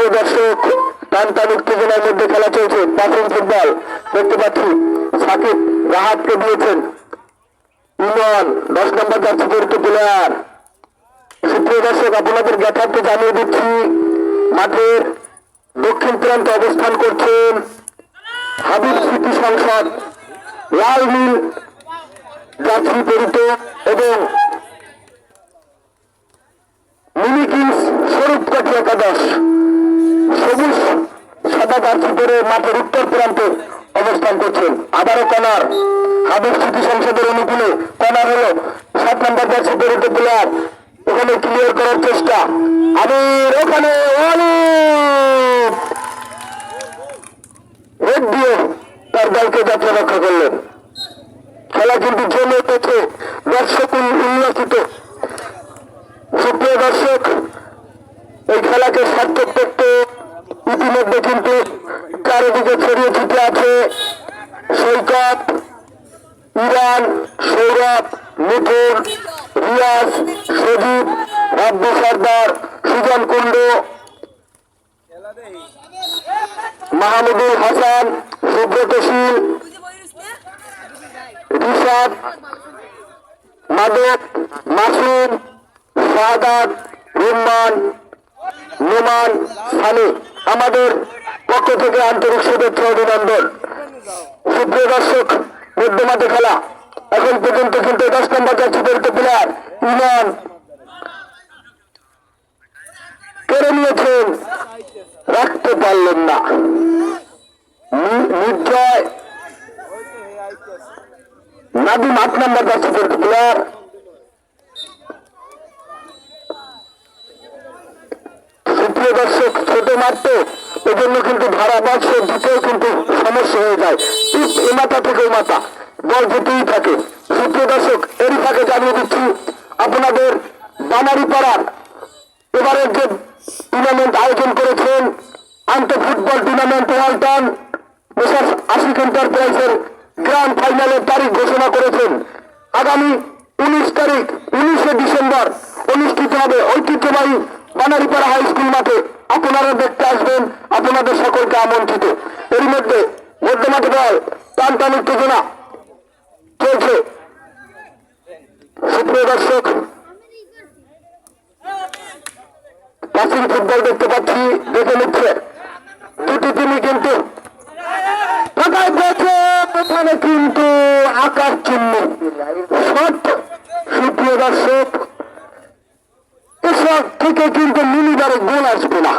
সুপ্রিয় দর্শক টান টান উত্তেজনার মধ্যে খেলা চলছে। প্রাচীন ফুটবল, দেখতে পাচ্ছি, সাকিব রাহাতকে দিয়েছেন। ইমন দশ নম্বর যাচ্ছে পরিত প্লেয়ার সুপ্রিয় দর্শক, আপনাদের জ্ঞাতার্থে জানিয়ে দিচ্ছি মাঠের দক্ষিণ প্রান্তে অবস্থান করছেন হাবিব স্মৃতি সংসদ লাল নীল যাত্রী পরিত এবং মিনি কিংস স্বরূপ কাঠি একাদশ। সবুজ সাদা জার্সি পরে মাঠের উত্তর প্রান্তে অবস্থান করছেন। আবারও কনার। হাবিব স্মৃতি সংসদের অনুকূলে কনার হলো সাত নম্বর জার্সি পরিত প্লেয়ার ওখানে ক্লিয়ার করার চেষ্টা। আমির, ওখানে রেড দিয়ে তার দলকে যাত্রা রক্ষা করলেন। খেলা কিন্তু জমে উঠেছে। দর্শক উল্লাসিত। সুপ্রিয় দর্শক, এই খেলাকে সার্থক ইতিমধ্যে কিন্তু চারিদিকে ছড়িয়ে ছিটে আছে সৈকত, ইরান, সৌরভ, মিঠুন, রিয়াজ, সজীব, রাব্বু সর্দার, সুজন কুণ্ডু, মাহমুদুল হাসান, সুব্রত শীল, রিশাদ, মাদক, মাসুম শাহাদাত রুম্মান, নোমান, সানি। আমাদের পক্ষ থেকে আন্তরিক শুভেচ্ছা অভিনন্দন। সুপ্রিয় দর্শক, মধ্যমাঠে খেলা। এখন পর্যন্ত কিন্তু দশ নম্বর যাচ্ছে পরিত প্লেয়ার ইমান কেড়ে নিয়েছেন। রাখতে পারলেন না। নির্জয়। নাদিম আট নম্বর যাচ্ছে পরিত প্লেয়ার দর্শক, ছোট মাত্র, এজন্য কিন্তু ধারাবাস দিতেও কিন্তু সমস্যা হয়ে যায়। ঠিক এ মাথা থেকে ওই মাথা বল যেতেই থাকে। সুপ্রিয় দর্শক, এরই ফাঁকে জানিয়ে দিচ্ছি, আপনাদের বানারি পাড়ার এবারের যে টুর্নামেন্ট আয়োজন করেছেন, আন্তঃ ফুটবল টুর্নামেন্ট ওয়ালটন মেসার আশিক এন্টারপ্রাইজের গ্র্যান্ড ফাইনালের তারিখ ঘোষণা করেছেন। আগামী উনিশ তারিখ, উনিশে ডিসেম্বর অনুষ্ঠিত হবে ঐতিহ্যবাহী বানারীপাড়া হাই স্কুল মাঠে আপনারা দেখতে আসবেন আপনাদের সকলকে আমন্ত্রিত। এর মধ্যে মধ্যমাঠে বল টান টান উত্তেজনা চলছে। সুপ্রিয় দর্শক, প্রাচীন ফুটবল দেখতে পাচ্ছি, দেখে নিচ্ছে। দুটি টিমই কিন্তু কিন্তু আকাশ চিহ্ন। সুপ্রিয় দর্শক থেকে কিন্তু মিলিবারে গোল আসবে না।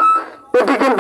এটি কিন্তু